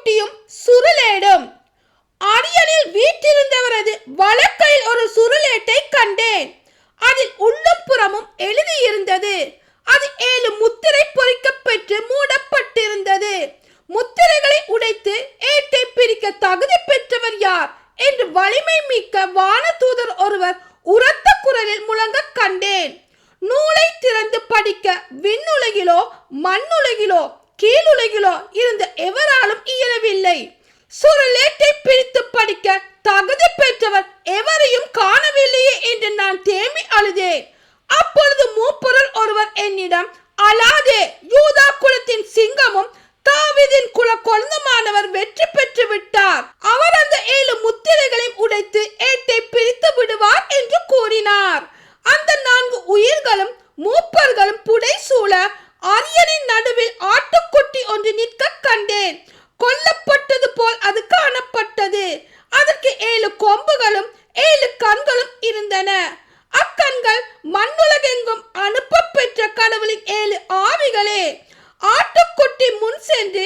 குட்டியும் சுருளேடும். அரியலில் வீற்றிருந்தவரது வழக்கையில் ஒரு சுருளேட்டை கண்டேன். அதில் உள்ளும் புறமும் எழுதியிருந்தது. அது ஏழு முத்திரை பொறிக்க மூடப்பட்டிருந்தது. முத்திரைகளை உடைத்து ஏட்டை பிரிக்க தகுதி பெற்றவர் யார் என்று வலிமை மிக்க வான தூதர் ஒருவர் உரத்த குரலில் முழங்க கண்டேன். நூலை திறந்து படிக்க விண்ணுலகிலோ மண்ணுலகிலோ கீழுலகிலோ இருந்த எவராலும் இல்லை. சுருளேட்டை பிரித்து படிக்க தகுதி பெற்றவர் எவரையும் காணவில்லையே என்று நான் தேமி அழுதேன். அப்பொழுது மூப்பொருள் ஒருவர் என்னிடம் அலாதே யூதா குலத்தின் சிங்கமும் தாவிதின் குல கொழுந்தமானவர் வெற்றி பெற்று விட்டார். அவர் அந்த ஏழு முத்திரைகளையும் உடைத்து ஏட்டை பிரித்து விடுவார் என்று கூறினார். அந்த நான்கு உயிர்களும் மூப்பர்களும் புடை சூழ அரியனின் நடுவில் ஆட்டுக்குட்டி ஒன்று நிற்க கண்டேன். கொல்லப்பட்டது போல் அது காணப்பட்டது. அதற்கு ஏழு கொம்புகளும் ஏழு கண்களும் இருந்தன. அக்கண்கள் மண்ணுலகெங்கும் அனுப்ப பெற்ற கடவுளின் ஏழு ஆவிகளே. ஆட்டுக்குட்டி முன் சென்று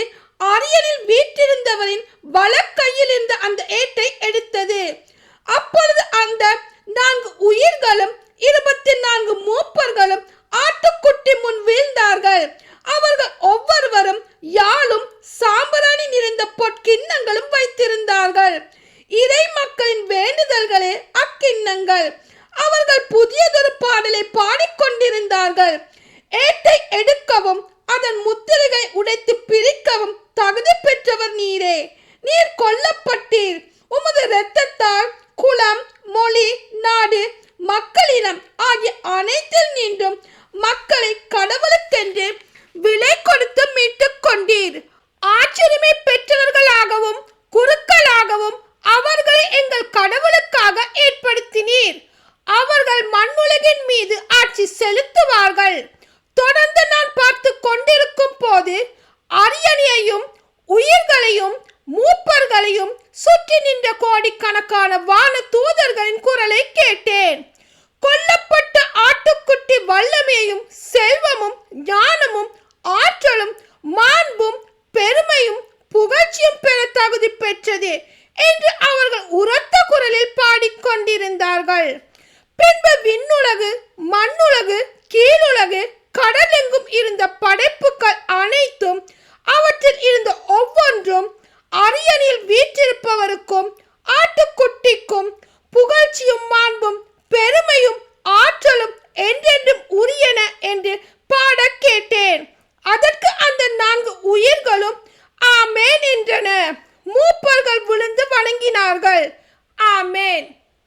அரியனில் வீற்றிருந்தவரின் வலக்கையில் இருந்த அந்த ஏட்டை எடுத்தது அப்பொழுது அந்த நான்கு உயிர்களும் இருபத்தி நான்கு மூப்பர்களும் ஆட்டுக்குட்டி முன் வீழ்ந்தார்கள் அவர்கள் ஒவ்வொருவரும் யாழும் சாம்பராணி நிறைந்த பொற்கிண்ணங்களும் வைத்திருந்தார்கள். இறை மக்களின் வேண்டுதல்களே அக்கிண்ணங்கள். அவர்கள் புதியதொரு பாடலை பாடிக்கொண்டிருந்தார்கள். ஏட்டை எடுக்கவும் அதன் முத்திரைகளை உடைத்து பிரிக்கவும் தகுதி பெற்றவர் நீரே. நீர் கொல்லப்பட்டீர். உமது இரத்தத்தால் குலம் மொழி நாடு மக்களிடம் ஆகிய அனைத்தில் நின்றும் மக்களை கடவுளுக்கென்று விலை கொடுத்து மீட்டுக் கொண்டீர். ஆச்சரிய காட்சி செலுத்துவார்கள். தொடர்ந்து நான் பார்த்து கொண்டிருக்கும் போது அரியணையையும் உயிர்களையும் மூப்பர்களையும் சுற்றி நின்ற கோடிக்கணக்கான வான தூதர்களின் குரலை கேட்டேன். கொல்லப்பட்ட ஆட்டுக்குட்டி வல்லமையும் செல்வமும் ஞானமும் ஆற்றலும் மாண்பும் பெருமையும் புகழ்ச்சியும் பெற தகுதி பெற்றது என்று அவர்கள் உரத்த குரலில் பாடிக்கொண்டிருந்தார்கள். பின்பு விண்ணுலகு மண்ணுலகு கீழுலகு கடலெங்கும் இருந்த படைப்புகள் அனைத்தும் அவற்றில் இருந்த ஒவ்வொன்றும் அரியணில் வீற்றிருப்பவருக்கும் ஆட்டுக்குட்டிக்கும் புகழ்ச்சியும் மாண்பும் பெருமையும் ஆற்றலும் என்றென்றும் உரியன என்று பாட கேட்டேன். அதற்கு அந்த நான்கு உயிர்களும் ஆமேன் என்றன. மூப்பர்கள் விழுந்து வணங்கினார்கள். ஆமேன்.